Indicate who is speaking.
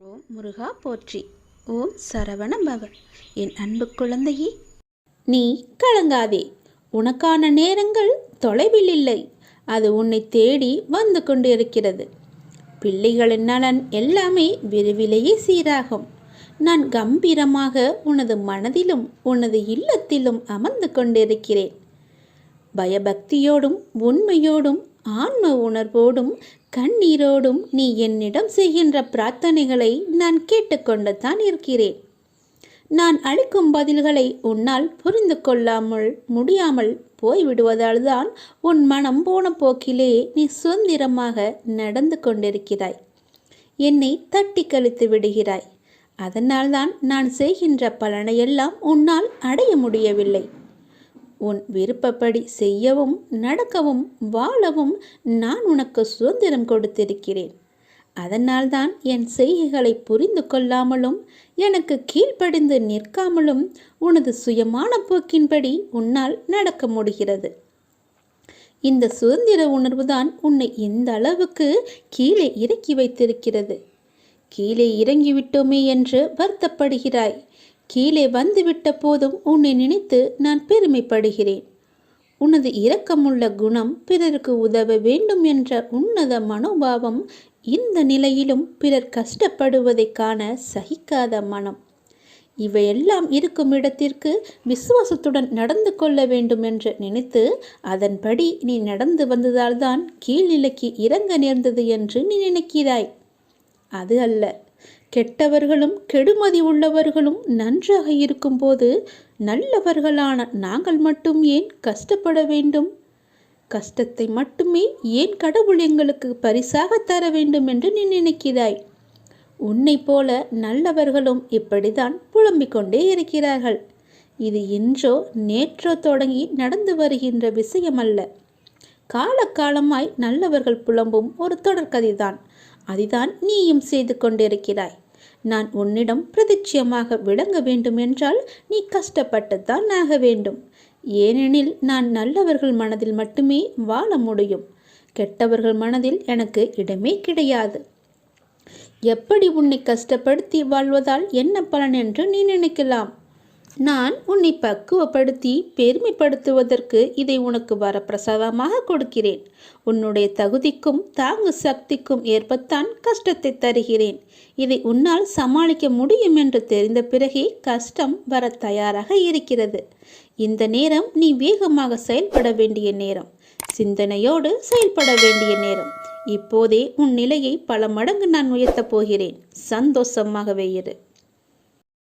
Speaker 1: ஓம் முருகா போற்றி. ஓம் சரவண பவ என் அன்பு குழந்தையே நீ கலங்காதே. உனக்கான நேரங்கள் தொலைவில் இல்லை. அது உன்னை தேடி வந்து கொண்டிருக்கிறது. பிள்ளைகளின் நலன் எல்லாமே விரைவிலேயே சீராகும். நான் கம்பீரமாக உனது மனதிலும் உனது இல்லத்திலும் அமர்ந்து கொண்டிருக்கிறேன். பயபக்தியோடும் உண்மையோடும் ஆன்ம உணர்வோடும் கண்ணீரோடும் நீ என்னிடம் செய்கின்ற பிரார்த்தனைகளை நான் கேட்டுக்கொண்டு தான் இருக்கிறேன். நான் அளிக்கும் பதில்களை உன்னால் புரிந்து கொள்ளாமல் முடியாமல் போய்விடுவதால் தான் உன் மனம் போன போக்கிலே நீ சுதந்திரமாக நடந்து கொண்டிருக்கிறாய். என்னை தட்டி கழித்து விடுகிறாய். அதனால்தான் நான் செய்கின்ற பலனையெல்லாம் உன்னால் அடைய முடியவில்லை. உன் விருப்பப்படி செய்யவும் நடக்கவும் வாழவும் நான் உனக்கு சுதந்திரம் கொடுத்திருக்கிறேன். அதனால்தான் என் செய்கைகளை புரிந்து கொள்ளாமலும் எனக்கு கீழ்ப்படிந்து நிற்காமலும் உனது சுயமான போக்கின்படி உன்னால் நடக்க முடிகிறது. இந்த சுதந்திர உணர்வுதான் உன்னை இந்த அளவுக்கு கீழே இறக்கி வைத்திருக்கிறது. கீழே இறங்கிவிட்டோமே என்று வருத்தப்படுகிறாய். கீழே வந்துவிட்ட போதும் உன்னை நினைத்து நான் பெருமைப்படுகிறேன். உனது இரக்கமுள்ள குணம் பிறருக்கு உதவ வேண்டும் என்ற உன்னத மனோபாவம் இந்த நிலையிலும் பிறர் கஷ்டப்படுவதைக் காண சகிக்காத மனம். இவையெல்லாம் இருக்கும் இடத்திற்கு விசுவாசத்துடன் நடந்து கொள்ள வேண்டும் என்று நினைத்து அதன்படி நீ நடந்து வந்ததால்தான் கீழ்நிலைக்கு இறங்க நேர்ந்தது என்று நீ நினைக்கிறாய். அது அல்ல. கெட்டவர்களும் கெடுமதி உள்ளவர்களும் நன்றாக இருக்கும்போது நல்லவர்களான நாங்கள் மட்டும் ஏன் கஷ்டப்பட வேண்டும்? கஷ்டத்தை மட்டுமே ஏன் கடவுள் எங்களுக்கு பரிசாக தர வேண்டும் என்று நீ நினைக்கிறாய்? உன்னை போல நல்லவர்களும் இப்படிதான் புலம்பிக் கொண்டே இருக்கிறார்கள். இது இன்றோ நேற்றோ தொடங்கி நடந்து வருகின்ற விஷயமல்ல. காலகாலமாய் நல்லவர்கள் புலம்பும் ஒரு தொடர்கதைதான். அதுதான் நீயும் செய்து கொண்டிருக்கிறாய். நான் உன்னிடம் பிரதிட்சியமாக விளங்க வேண்டும் என்றால் நீ கஷ்டப்பட்டுத்தான் ஆக வேண்டும். ஏனெனில் நான் நல்லவர்கள் மனதில் மட்டுமே வாழ முடியும். கெட்டவர்கள் மனதில் எனக்கு இடமே கிடையாது. எப்படி உன்னை கஷ்டப்படுத்தி வாழ்வதால் என்ன பலன் என்று நீ நினைக்கலாம். நான் உன்னை பக்குவப்படுத்தி பெருமைப்படுத்துவதற்கு இதை உனக்கு வரப்பிரசாதமாக கொடுக்கிறேன். உன்னுடைய தகுதிக்கும் தாங்கு சக்திக்கும் ஏற்பத்தான் கஷ்டத்தை தருகிறேன். இதை உன்னால் சமாளிக்க முடியும் என்று தெரிந்த பிறகே கஷ்டம் வர தயாராக இருக்கிறது. இந்த நேரம் நீ வேகமாக செயல்பட வேண்டிய நேரம். சிந்தனையோடு செயல்பட வேண்டிய நேரம். இப்போதே உன் நிலையை பல மடங்கு நான் உயர்த்தப் போகிறேன். சந்தோஷமாகவே இரு.